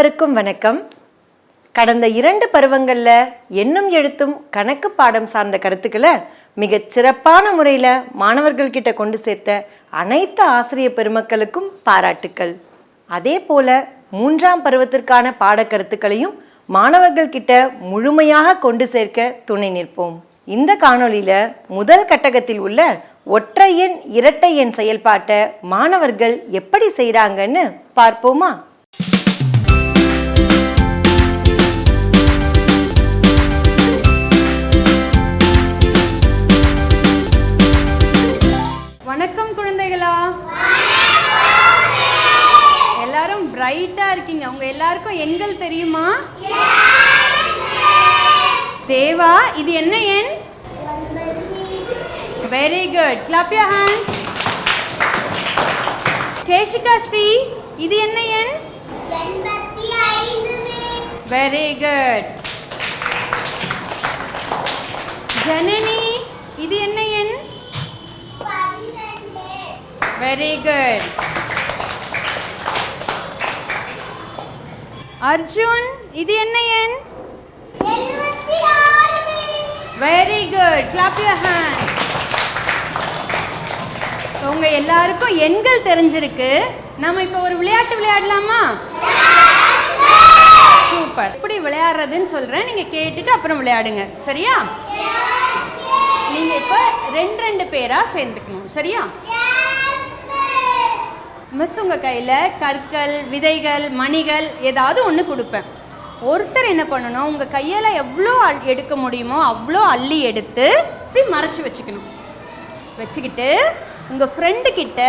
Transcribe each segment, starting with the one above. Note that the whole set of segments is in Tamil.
அனைவருக்கும் வணக்கம். கடந்த இரண்டு பருவங்களில் எண்ணும் எழுத்தும் கணக்கு பாடம் சார்ந்த கருத்துக்களை மிகச் சிறப்பான முறையில் மாணவர்கள்கிட்ட கொண்டு சேர்த்த அனைத்து ஆசிரிய பெருமக்களுக்கும் பாராட்டுக்கள். அதே போல மூன்றாம் பருவத்திற்கான பாடக்கருத்துக்களையும் மாணவர்கள்கிட்ட முழுமையாக கொண்டு சேர்க்க துணை நிற்போம். இந்த காணொலியில் முதல் கட்டகத்தில் உள்ள ஒற்றை எண் இரட்டை எண் செயல்பாட்டை மாணவர்கள் எப்படி செய்கிறாங்கன்னு பார்ப்போமா? எல்லாரும் பிரைட்டா இருக்கீங்க. உங்க எல்லாருக்கும் எண்கள் தெரியுமா? தேவா இது என்ன எண்? Very good clap your hands Keshika Sri இது என்ன எண்? வெரி குட் ஜனனி இது என்ன எண்? வெரி குட் அர்ஜுன் இது என்ன எண்? Very good clap your hand உங்க எல்லாருக்கும் எண்கள் தெரிஞ்சிருக்கு. நம்ம இப்போ ஒரு விளையாட்டு விளையாடலாமா? சூப்பர் எப்படி விளையாடுறதுன்னு சொல்றேன். நீங்க கேட்டுட்டு அப்புறம் விளையாடுங்க. சரியா? நீங்க இப்போ ரெண்டு ரெண்டு பேரா சேர்ந்துக்கணும். சரியா? மிஸ் உங்கள் கையில் கற்கள் விதைகள் மணிகள் ஏதாவது ஒன்று கொடுப்பேன். ஒருத்தர் என்ன பண்ணணும் உங்கள் கையில் எவ்வளோ அல் எடுக்க முடியுமோ அவ்வளோ அள்ளி எடுத்து இப்படி மறைச்சி வச்சுக்கணும். வச்சுக்கிட்டு உங்கள் ஃப்ரெண்டு கிட்ட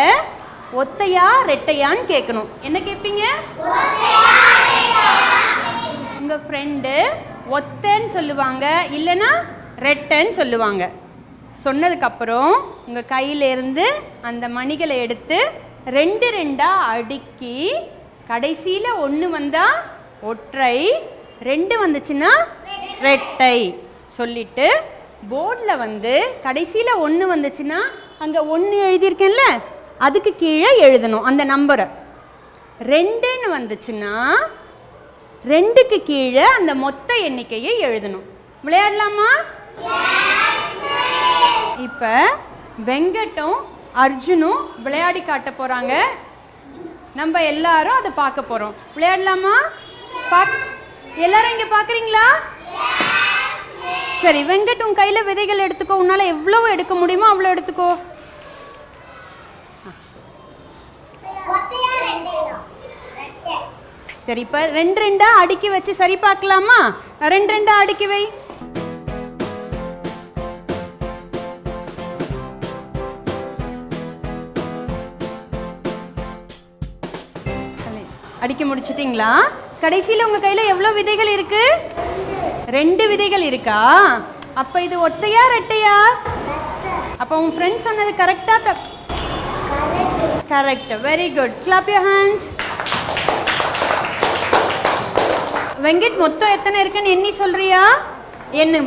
ஒத்தையா ரெட்டையான்னு கேட்கணும். என்ன கேட்பீங்க? உங்கள் ஃப்ரெண்டு ஒத்தன்னு சொல்லுவாங்க இல்லைன்னா ரெட்டைன்னு சொல்லுவாங்க. சொன்னதுக்கப்புறம் உங்கள் கையிலேருந்து அந்த மணிகளை எடுத்து ரெண்டு ரெண்டாக அடுக்கி கடைசியில் ஒன்று வந்தால் ஒற்றை ரெண்டு வந்துச்சுன்னா ரெட்டை சொல்லிட்டு போர்டில் வந்து கடைசியில் ஒன்று வந்துச்சுன்னா அங்கே ஒன்று எழுதியிருக்கேன்ல அதுக்கு கீழே எழுதணும் அந்த நம்பரை. ரெண்டுன்னு வந்துச்சுன்னா ரெண்டுக்கு கீழே அந்த மொத்த எண்ணிக்கையை எழுதணும். விளையாடலாமா? இப்போ வெங்கட்டும் அர்ஜுனும் விளையாடி காட்ட போகிறாங்க நம்ம எல்லாரும் அதை பார்க்க போகிறோம் விளையாடலாமா? பாக் எல்லாரும் இங்கே பார்க்குறீங்களா சரி வெங்கட் உன் கையில் விதைகள் எடுத்துக்கோ. உன்னால் எவ்வளோ எடுக்க முடியுமோ அவ்வளோ எடுத்துக்கோ. சரி இப்போ ரெண்டு ரெண்டா அடுக்கி வச்சு சரி பார்க்கலாமா? ரெண்டு ரெண்டா அடுக்கி வை. அடிக்க முடிச்சிட்டிங்களா? கடைசியில் உங்கள் கையில் எவ்வளோ விதைகள் இருக்கு? ரெண்டு விதைகள் இருக்கா? அப்போ இது ஒத்தையா ரெட்டையா? அப்போ உன் ஃப்ரெண்ட்ஸ் சொன்னது கரெக்டாக the correct very good clap your hands Venkat மொத்தம் எத்தனை இருக்குன்னு எண்ணி சொல்றியா? என்ன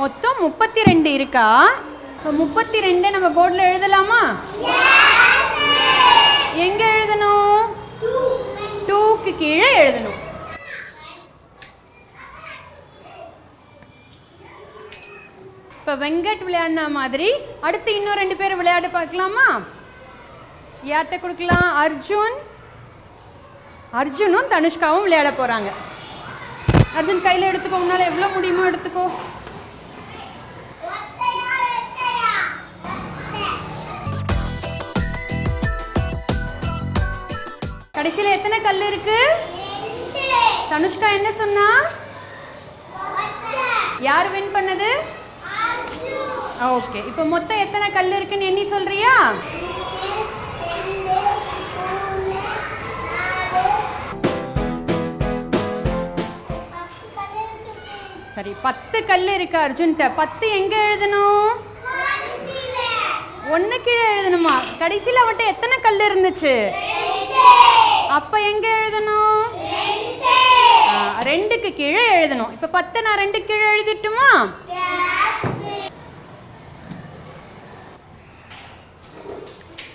மொத்தம் முப்பத்தி ரெண்டு இருக்கா? இப்போ முப்பத்தி ரெண்டு நம்ம போர்டில் எழுதலாமா? எங்க எழுதணும்? டூக்கு கீழே எழுதணும். இப்போ வெங்கட் விளையாடின மாதிரி அடுத்து இன்னும் ரெண்டு பேர் விளையாட பார்க்கலாமா? யார்கிட்ட கொடுக்கலாம்? அர்ஜுன். அர்ஜுனும் தனுஷ்காவும் விளையாட போகிறாங்க அர்ஜுன் கையில் எடுத்துக்கோ உன்னால் எவ்வளோ முடியுமோ எடுத்துக்கோ. கல் இருக்கு? தனுஷ்கா என்ன சொன்னா? யார் வின் பண்ணது? ஓகே இப்போ மொத்தம் எத்தனை கல் இருக்குன்னு எண்ணி சொல்றியா? சரி பத்து கல் இருக்கு அர்ஜுன்கிட்ட. பத்து எங்க எழுதணும்? ஒன்று கீழே எழுதணுமா? கடைசியில் அவன்கிட்ட எத்தனை கல் இருந்துச்சு? அப்ப எங்க எழுதணும்? ரெண்டுக்கு கீழே எழுதணும். இப்ப பத்தை நான் ரெண்டு கீழே எழுதிட்டுமா?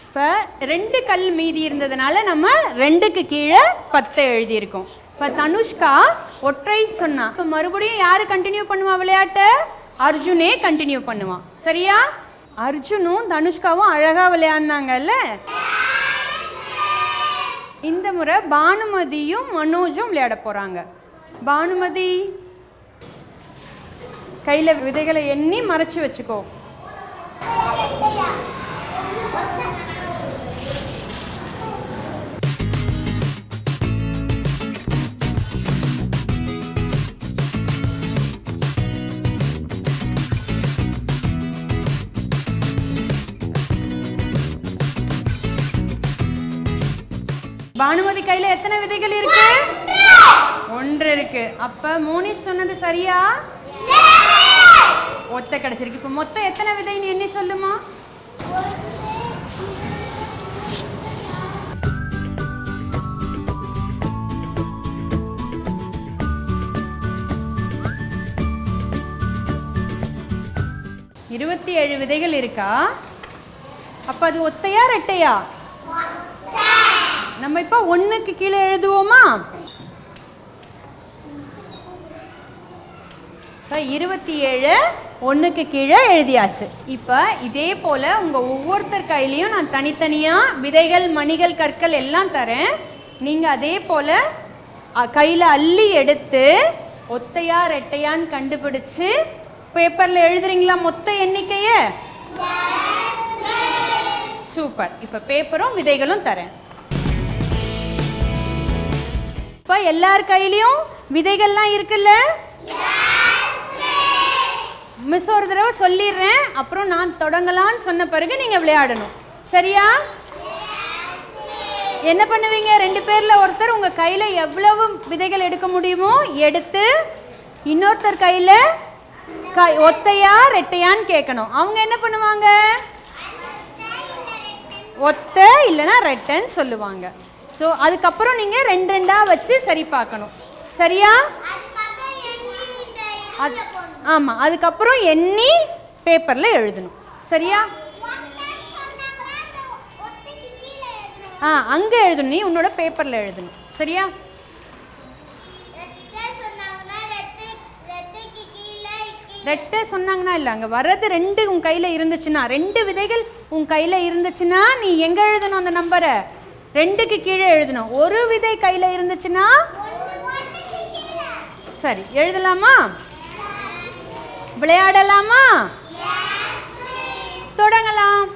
இப்போ ரெண்டு கல் மீதி இருந்ததுனால நம்ம ரெண்டுக்கு கீழே பத்தை எழுதியிருக்கோம். இப்போ தனுஷ்கா ஒற்றை சொன்னா. இப்போ மறுபடியும் யார் கண்டினியூ பண்ணுவா விளையாட்டை? அர்ஜுனே கண்டினியூ பண்ணுவான். சரியா? அர்ஜுனும் தனுஷ்காவும் அழகாக விளையாடினாங்கல்ல? இந்த முறை பானுமதியும் மனோஜும் விளையாட போகிறாங்க பானுமதி கையில் விதைகளை எண்ணி மறைச்சு வச்சுக்கோ. பானுமதி கையில எத்தனை விதைகள் இருக்கு? ஒன்று இருக்கு. அப்ப மோனிஷ் சொன்னது சரியா? ஒத்த கிடைச்சிருக்கு. இப்ப மொத்தம் எத்தனை விதைன்னு எண்ணி சொல்லுமா? இருபத்தி ஏழு விதைகள் இருக்கா? அப்ப அது ஒத்தையா ரெட்டையா? நம்ம இப்போ ஒண்ணுக்கு கீழே எழுதுவோமா? இப்போ இருபத்தி ஏழு ஒன்றுக்கு கீழே எழுதியாச்சு. இப்போ இதே போல் உங்கள் ஒவ்வொருத்தர் கையிலையும் நான் தனித்தனியாக விதைகள் மணிகள் கற்கள் எல்லாம் தரேன். நீங்கள் அதே போல் கையில் அள்ளி எடுத்து ஒத்தையா ரெட்டையான்னு கண்டுபிடிச்சு பேப்பரில் எழுதுறீங்களா மொத்த எண்ணிக்கையை? சூப்பர். இப்போ பேப்பரும் விதைகளும் தரேன். இப்போ எல்லார் கையிலையும் விதைகள்லாம் இருக்குல்ல? மிஸ் ஒரு தடவை சொல்லிடுறேன். அப்புறம் நான் தொடங்கலான்னு சொன்ன பிறகு நீங்கள் விளையாடணும். சரியா? என்ன பண்ணுவீங்க? ரெண்டு பேரில் ஒருத்தர் உங்கள் கையில் எவ்வளவு விதைகள் எடுக்க முடியுமோ எடுத்து இன்னொருத்தர் கையில் கை ஒத்தையா ரெட்டையான்னு கேட்கணும். அவங்க என்ன பண்ணுவாங்க? ஒத்த இல்லைன்னா ரெட்டைன்னு சொல்லுவாங்க. ஸோ அதுக்கப்புறம் நீங்கள் ரெண்டு ரெண்டாக வச்சு சரி பார்க்கணும். சரியா? அது ஆமாம் அதுக்கப்புறம் எண்ணி பேப்பரில் எழுதணும். சரியா? ஆ அங்கே எழுதணும். நீ உன்னோட பேப்பரில் எழுதணும். சரியா? ரெட்டை சொன்னாங்கன்னா இல்லை அங்கே வர்றது ரெண்டு உன் கையில் இருந்துச்சுன்னா ரெண்டு விதைகள் உன் கையில் இருந்துச்சுன்னா நீ எங்கே எழுதணும் அந்த நம்பரை? ரெண்டுக்கு கீழே எழுதணும். ஒரு விதை கையில் இருந்துச்சுன்னா? சரி எழுதலாமா? விளையாடலாமா? தொடங்கலாம்.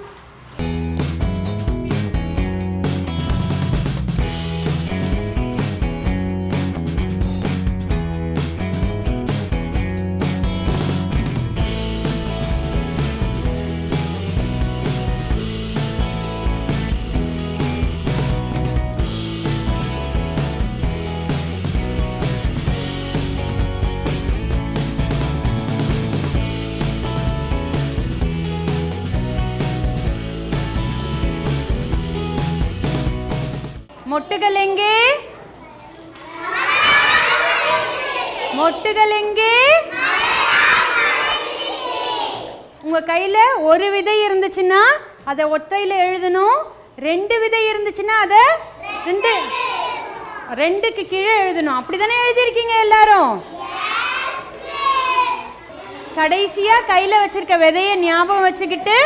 மொட்டுகள் எங்கே? மொட்டுகள் எங்கே? உங்க கையில ஒரு விதை இருந்துச்சுன்னா அதை ஒத்தையில எழுதணும். ரெண்டு விதை இருந்துச்சுன்னா அதை ரெண்டு ரெண்டுக்கு கீழே எழுதணும். அப்படிதானே எழுதியிருக்கீங்க எல்லாரும்? கடைசியா கையில வச்சிருக்க விதைய ஞாபகம் வச்சுக்கிட்டு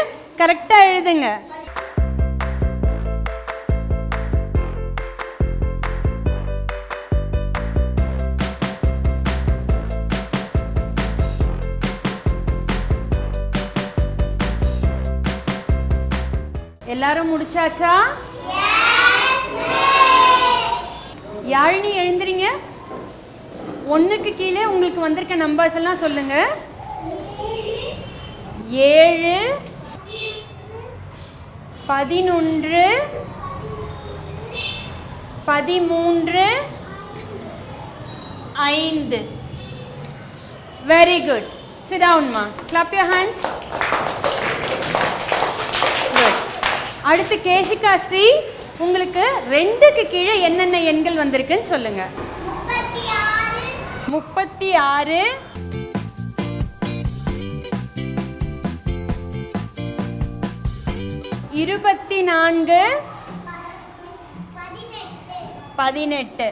கரெக்டா எழுதுங்க. எல்லாரும் முடிச்சாச்சா? யாழினி எழுந்துறீங்க ஒன்றுக்கு கீழே உங்களுக்கு வந்திருக்க நம்பர்ஸ் எல்லாம் சொல்லுங்க. ஏழு பதினொன்று பதிமூன்று ஐந்து. வெரி குட் சிட் டவுன்மா கிளப் யோர் ஹேண்ட்ஸ் அடுத்து கேஷிகா ஸ்ரீ உங்களுக்கு ரெண்டுக்கு கீழே என்னென்ன எண்கள் வந்திருக்குன்னு சொல்லுங்க. முப்பத்தி ஆறு. இருபத்தி நான்கு. பதினெட்டு.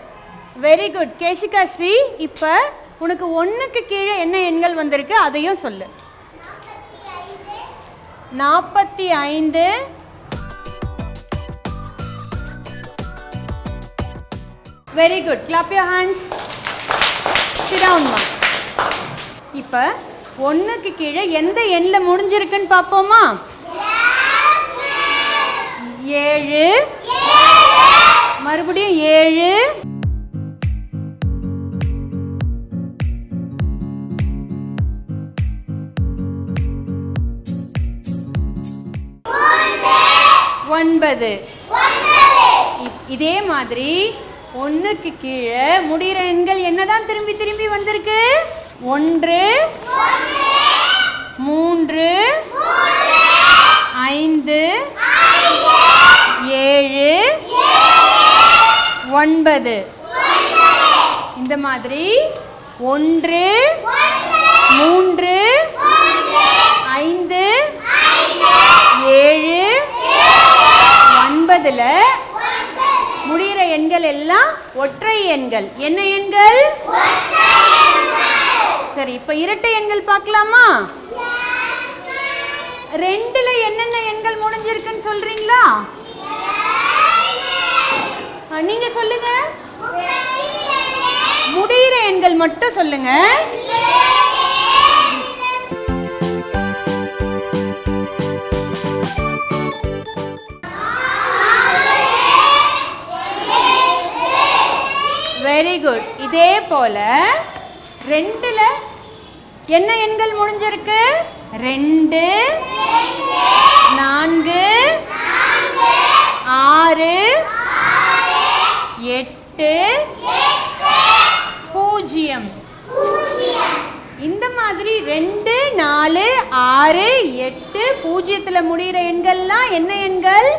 வெரி குட் கேஷிகா ஸ்ரீ இப்போ உனக்கு ஒன்றுக்கு கீழே என்ன எண்கள் வந்திருக்கு அதையும் சொல்லு. நாற்பத்தி ஐந்து. Very good clap your hands சிடவுன்மா இப்போ ஒன்றுக்கு கீழே எந்த எண்ணில் முடிஞ்சிருக்குன்னு பார்ப்போமா? ஏழு. மறுபடியும் ஏழு. ஒன்பது. இதே மாதிரி ஒன்றுக்கு கீழே முடிகிற எண்கள் என்னதான் திரும்பி திரும்பி வந்திருக்கு? ஒன்று மூன்று ஐந்து ஏழு ஒன்பது. இந்த மாதிரி ஒன்று மூன்று ஐந்து ஏழு ஒன்பதில் எண்கள் எல்லாம் ஒற்றை எண்கள். என்ன எண்கள்? சரி இப்ப இரட்டை எண்கள் பார்க்கலாமா? ரெண்டுல என்னென்ன எண்கள் முடிஞ்சிருக்குன்னு சொல்றீங்களா? நீங்க சொல்லுங்க. முடிகிற எண்கள் மட்டும் சொல்லுங்க. வெரி குட் இதே போல ரெண்டுல என்ன எண்கள் முடிஞ்சிருக்கு? ரெண்டு நான்கு ஆறு எட்டு பூஜ்ஜியம். இந்த மாதிரி ரெண்டு நாலு ஆறு எட்டு பூஜ்ஜியத்தில் முடிகிற எண்கள்லாம் என்ன எண்கள்?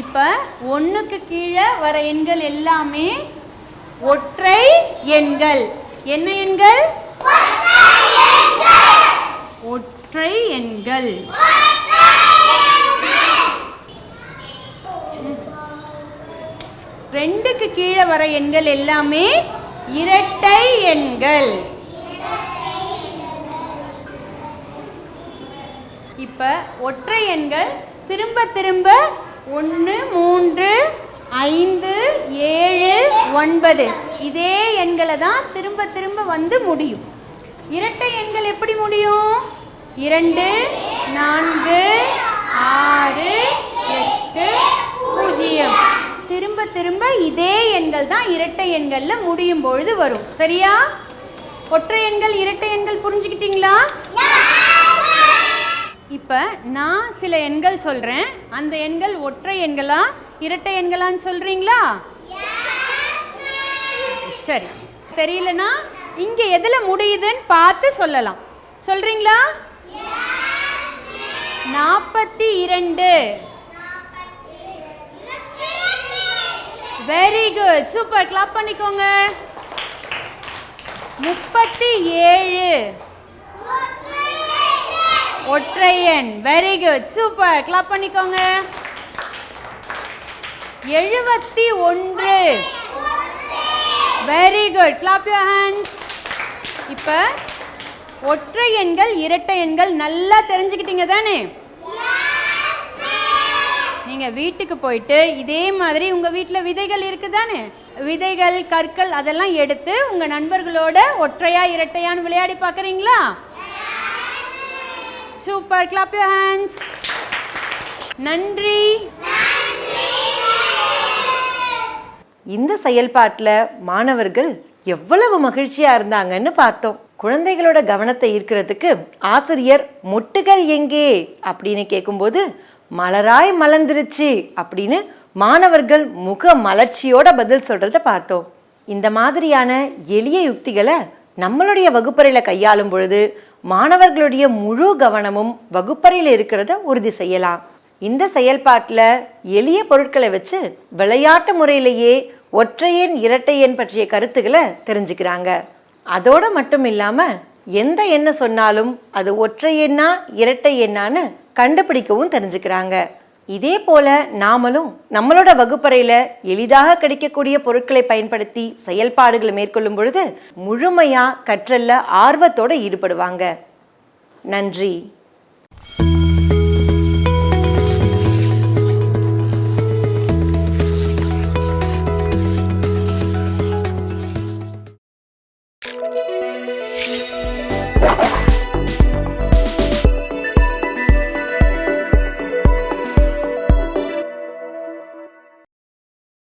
இப்போ ஒன்றுக்கு கீழே வர எண்கள் எல்லாமே ஒற்றை எண்கள். என்ன எண்கள்? ஒற்றை எண்கள். ரெண்டுக்கு கீழே வர எண்கள் எல்லாமே இரட்டை எண்கள். இப்போ ஒற்றை எண்கள் திரும்ப திரும்ப ஒன்று மூன்று ஐந்து ஏழு ஒன்பது. இதே எண்களை தான் திரும்ப திரும்ப வந்து முடியும். இரட்டை எண்கள் எப்படி முடியும்? இரண்டு நான்கு ஆறு எட்டு பூஜ்ஜியம். திரும்ப திரும்ப இதே எண்கள் தான் இரட்டை எண்களில் முடியும் பொழுது வரும். சரியா? ஒற்றை எண்கள் இரட்டை எண்கள் புரிஞ்சுக்கிட்டீங்களா? இப்போ நான் சில எண்கள் சொல்கிறேன் அந்த எண்கள் ஒற்றை எண்களா இரட்டை எண்களான்னு சொல்கிறீங்களா சரி. தெரியலனா இங்கே எதில் முடியுதுன்னு பார்த்து சொல்லலாம். சொல்கிறீங்களா நாற்பத்தி இரண்டு. வெரி குட் சூப்பர் கிளாப் பண்ணிக்கோங்க. முப்பத்தி ஏழு. ஒற்றையன் வெரி குட் சூப்பர் கிளாப் பண்ணிக்கோங்க. எழுபத்தி ஒன்று. Very good clap you hands இப்போ ஒற்றை எண்கள் இரட்டை எண்கள் நல்லா தெரிஞ்சுக்கிட்டீங்க தானே? நீங்கள் வீட்டுக்கு போயிட்டு இதே மாதிரி உங்கள் வீட்டில் விதைகள் இருக்குது தானே? விதைகள் கற்கள் அதெல்லாம் எடுத்து உங்கள் நண்பர்களோட ஒற்றையா இரட்டையான்னு விளையாடி பார்க்குறீங்களா? சூப்பர் கிளாப் யூ ஹேண்ட்ஸ் நன்றி. இந்த செயல்பாட்டில் மாணவர்கள் எவ்வளவு மகிழ்ச்சியா இருந்தாங்கன்னு பார்த்தோம். குழந்தைகளோட கவனத்தை ஈர்க்கிறதுக்கு ஆசிரியர் மொட்டுகள் எங்கே? அப்படின்னு கேட்கும்போது மலராய் மலர்ந்துருச்சு அப்படின்னு மாணவர்கள் முக மலர்ச்சியோட பதில் சொல்கிறத பார்த்தோம். இந்த மாதிரியான எளிய யுக்திகளை நம்மளுடைய வகுப்பறையில் கையாளும் பொழுது மாணவர்களுடைய முழு கவனமும் வகுப்பறையில் இருக்கிறத உறுதி செய்யலாம். இந்த செயல்பாட்டில் எளிய பொருட்களை வச்சு விளையாட்டு முறையிலேயே ஒற்றையன் இரட்டையன் பற்றிய கருத்துக்களை தெரிஞ்சுக்கிறாங்க. அதோடு மட்டும் இல்லாமல் எந்த எண்ணை சொன்னாலும் அது ஒற்றை எண்ணா இரட்டை எண்ணான்னு கண்டுபிடிக்கவும் தெரிஞ்சுக்கிறாங்க. இதே போல நாமளும் நம்மளோட வகுப்பறையில எளிதாக கிடைக்கக்கூடிய பொருட்களை பயன்படுத்தி செயல்பாடுகளை மேற்கொள்ளும் பொழுது முழுமையா கற்றல்ல ஆர்வத்தோட ஈடுபடுவாங்க. நன்றி.